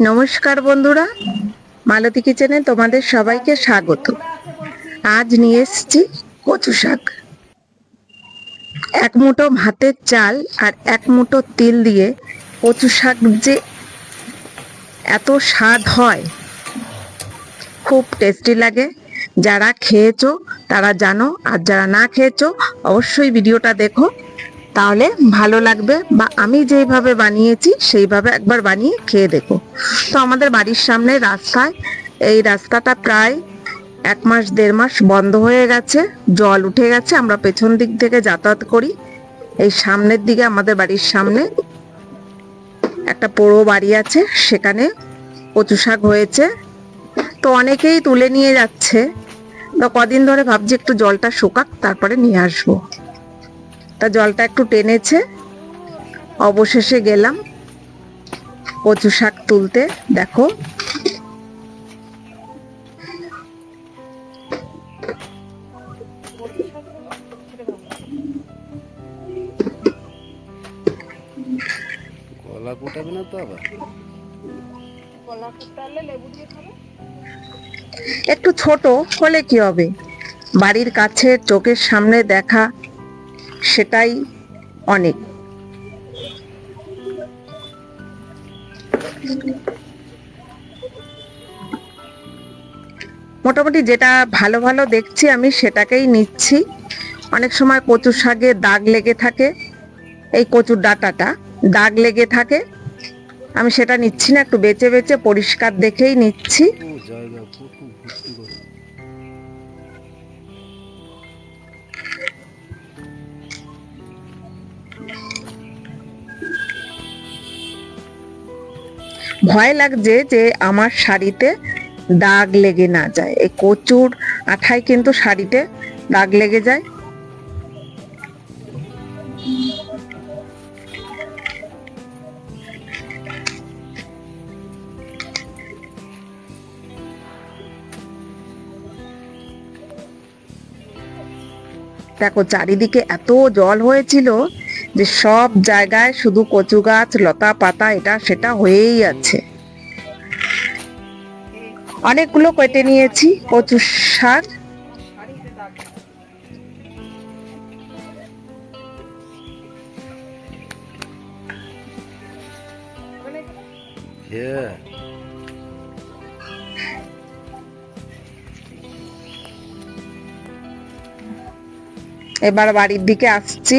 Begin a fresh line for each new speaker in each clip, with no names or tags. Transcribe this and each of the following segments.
নমস্কার বন্ধুরা, মালতী কিচেনে তোমাদের সবাইকে স্বাগত। আজ নিয়ে এসেছি কচু শাক। এক মুঠো ভাতের চাল আর এক মুঠো তিল দিয়ে কচু শাক যে এত স্বাদ হয়, খুব টেস্টি লাগে। যারা খেয়েছো তারা জানো, আর যারা না খেয়েছো, অবশ্যই ভিডিওটা দেখো। তাহলে ভালো লাগবে বা আমি যেইভাবে বানিয়েছি, সেইভাবে একবার বানিয়ে খেয়ে দেখো। তো আমাদের বাড়ির সামনে রাস্তায়, এই রাস্তাটা প্রায় এক মাস, দেড় মাস বন্ধ হয়ে গেছে, জল উঠে গেছে, আমরা পেছন দিক থেকে যাতায়াত করি। এই সামনের দিকে আমাদের বাড়ির সামনে একটা পোড়ো বাড়ি আছে, সেখানে কচু শাক হয়েছে। তো অনেকেই তুলে নিয়ে যাচ্ছে। তো কদিন ধরে ভাবছি একটু জলটা শুকাক, তারপরে নিয়ে আসব। তা জলটা একটু টেনেছে। অবশেষে গেলাম কচু শাক তুলতে দেখো।
কলা কোটাবে না তো আবার?
একটু ছোট হলে কি হবে? বাড়ির কাছে চোখের সামনে দেখা সেটাই অনেক। মোটামুটি যেটা ভালো ভালো দেখছি আমি সেটাকেই নিচ্ছি। অনেক সময় কচু শাকে দাগ লেগে থাকে, এই কচুর ডাটাটা দাগ লেগে থাকে। আমি সেটা নিচ্ছি না, একটু বেছে বেছে পরিষ্কার দেখেই নিচ্ছি। ভয় লাগছে যে আমার শাড়িতে দাগ লেগে না যায়। এই কচুর আঠায় কিন্তু শাড়িতে দাগ লেগে যায়। দেখো, চারিদিকে এত জল হয়েছিল যে সব জায়গায় শুধু কচু গাছ লতা পাতা এটা সেটা হয়েই আছে। অনেকগুলো কেটে নিয়েছি কচু শাক। এবার বাড়ির দিকে আসছি।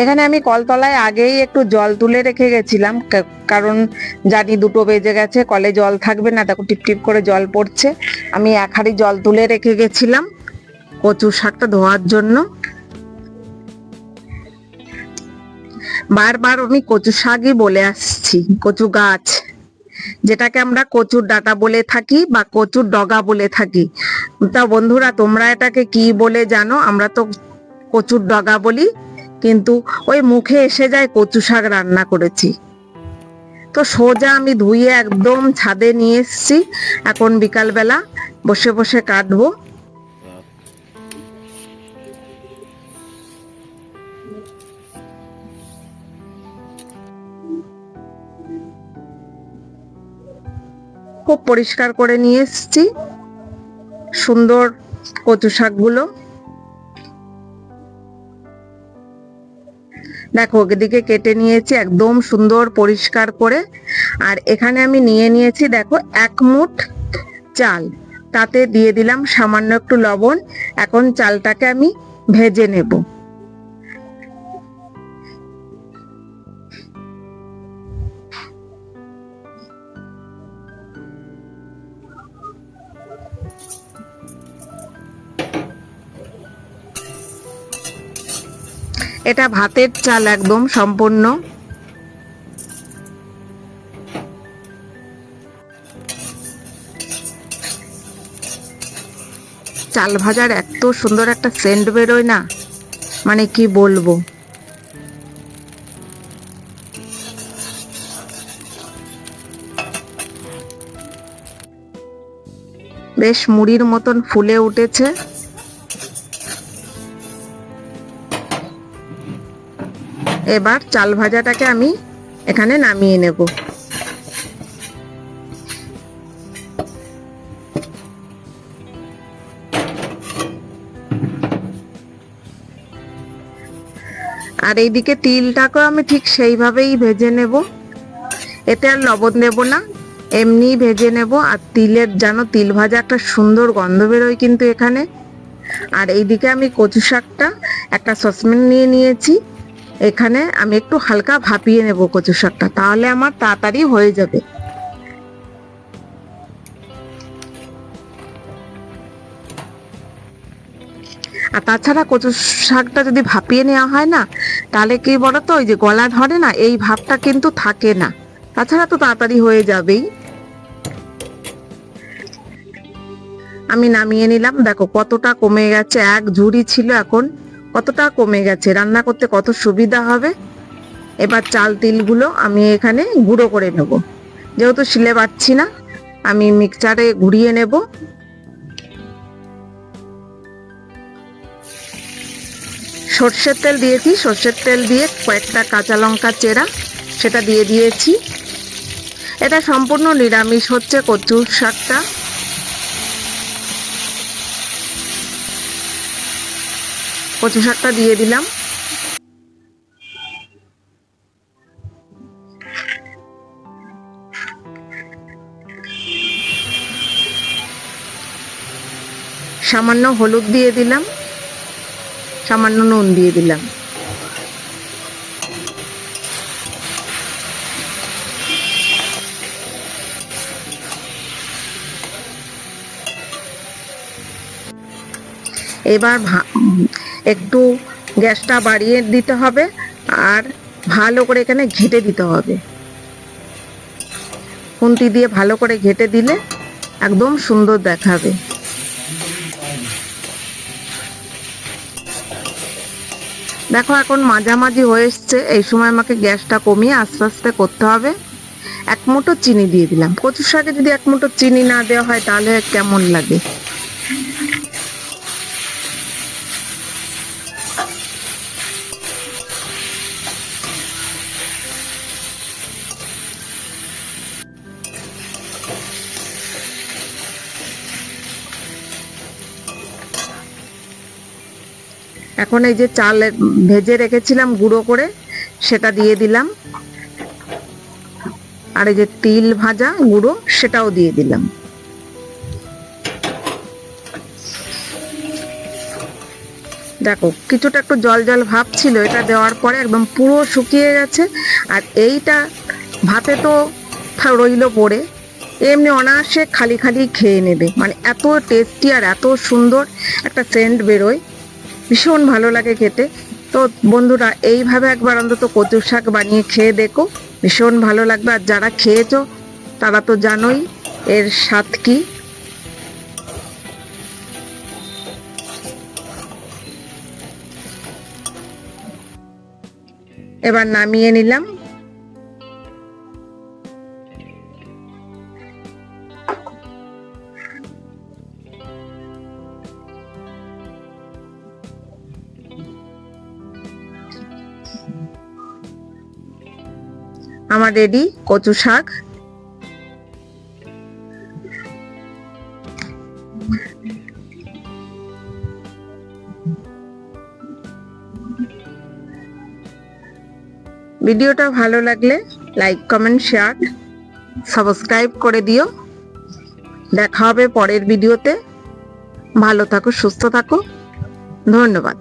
এখানে আমি কলতলায় আগেই একটু জল তুলে রেখে গেছিলাম কারণ জানি দুটো বেজে গেছে, কলে জল থাকবে না, দেখো টিপ টিপ করে জল পড়ছে। আমি এক হাঁড়ি জল তুলে রেখে গেছিলাম কচু শাকটা ধোয়ার জন্য। বারবার আমি কচু শাকই বলে আসছি, কচু গাছ। যেটাকে আমরা কচুর ডাটা বলে থাকি বা কচুর ডগা বলে থাকি। তা বন্ধুরা, তোমরা এটাকে কি বলে জানো? আমরা তো কচুর ডগা বলি। কিন্তু ওই মুখে এসে যায় কচু শাক রান্না করেছি। তো সোজা আমি ধুয়ে একদম ছাদে নিয়ে এসেছি। এখন বিকালবেলা বসে বসে কাটবো। খুব পরিষ্কার করে নিয়ে এসেছি। সুন্দর কচু শাকগুলো। দেখো, ওদিকে কেটে নিয়েছি একদম সুন্দর পরিষ্কার করে। আর এখানে আমি নিয়ে নিয়েছি, দেখো, এক মুঠ চাল। তাতে দিয়ে দিলাম সামান্য একটু লবণ। এখন চালটাকে আমি ভেজে নেব। এটা ভাতের চাল একদম সম্পূর্ণ। চাল ভাজার এত সুন্দর একটা সেন্ট বেরোয় না মানে কি বলব? বেশ মুড়ির মতন ফুলে উঠেছে। এবার চাল ভাজাটাকে আমি এখানে নামিয়ে নেব। আর এইদিকে তিলটাকেও আমি ঠিক সেইভাবেই ভেজে নেব। এতে আর লবণ দেব না এমনি ভেজে নেব। আর তিলের যেন তিল ভাজা একটা সুন্দর গন্ধ বেরোয় কিন্তু এখানে। আর এইদিকে আমি কচু শাকটা একটা সসপ্যান নিয়ে নিয়েছি। এখানে আমি একটু হালকা ভাপিয়ে নেব কচু শাকটা, তাহলে আমার তাড়াতাড়ি হয়ে যাবে। আর তাছাড়া কচু শাকটা যদি ভাপিয়ে নেওয়া হয় না, তাহলে কি বলতো, ওই যে গলা ধরে না, এই ভাবটা কিন্তু থাকে না। তাছাড়া তো তাড়াতাড়ি হয়ে যাবেই। আমি নামিয়ে নিলাম, দেখো কতটা কমে গেছে, এক ঝুড়ি ছিল এখন। কতটা কমে গেছে? রান্না করতে কত সুবিধা হবে? এবার চাল তিলগুলো আমি এখানে গুঁড়ো করে নেব। যেহেতু শিলে পাচ্ছি না, আমি মিক্সচারে ঘুরিয়ে নেব। সর্ষের তেল দিয়েছি। সর্ষের তেল দিয়ে কয়েকটা কাঁচা লঙ্কা চেরা, সেটা দিয়ে দিয়েছি। এটা সম্পূর্ণ নিরামিষ হচ্ছে কচুর শাকটা। কচু শাকটা দিয়ে দিলাম। সামান্য হলুদ দিয়ে দিলাম। সামান্য নুন দিয়ে দিলাম। এবার একটু গ্যাসটা বাড়িয়ে দিতে হবে আর ভালো করে এখানে ঘেটে দিতে হবে। খুন্তি দিয়ে ভালো করে ঘেটে দিলে একদম সুন্দর দেখাবে। দেখো এখন মাঝামাঝি হয়ে এসছে, এই সময় আমাকে গ্যাসটা কমিয়ে আস্তে আস্তে করতে হবে। এক মুঠো চিনি দিয়ে দিলাম। কচুর শাকে যদি এক মুঠো চিনি না দেওয়া হয় তাহলে কেমন লাগে? এখন এই যে চাল ভেজে রেখেছিলাম গুঁড়ো করে, সেটা দিয়ে দিলাম। আর এই যে তিল ভাজা গুঁড়ো, সেটাও দিয়ে দিলাম। দেখো, কিছুটা একটু জল জল ভাব ছিল, এটা দেওয়ার পরে একদম পুরো শুকিয়ে গেছে। আর এইটা ভাতে তো রইল পড়ে। এমনি অনায়াসে খালি খালি খেয়ে নেবে। মানে এত টেস্টি আর এত সুন্দর একটা সেন্ট বেরোয়। ভীষণ ভালো লাগে খেতে। তো বন্ধুরা, এইভাবে একবার অন্তত কচু শাক বানিয়ে খেয়ে দেখো। ভীষণ ভালো লাগবে। আর যারা খেয়েছো, তারা তো জানোই এর স্বাদ কি। এবার নামিয়ে নিলাম। আমার রেডি, কচু শাক। ভিডিওটা ভালো লাগলে লাইক, কমেন্ট, শেয়ার, সাবস্ক্রাইব করে দিও। দেখা হবে পরের ভিডিওতে। ভালো থাকো, সুস্থ থাকো। ধন্যবাদ।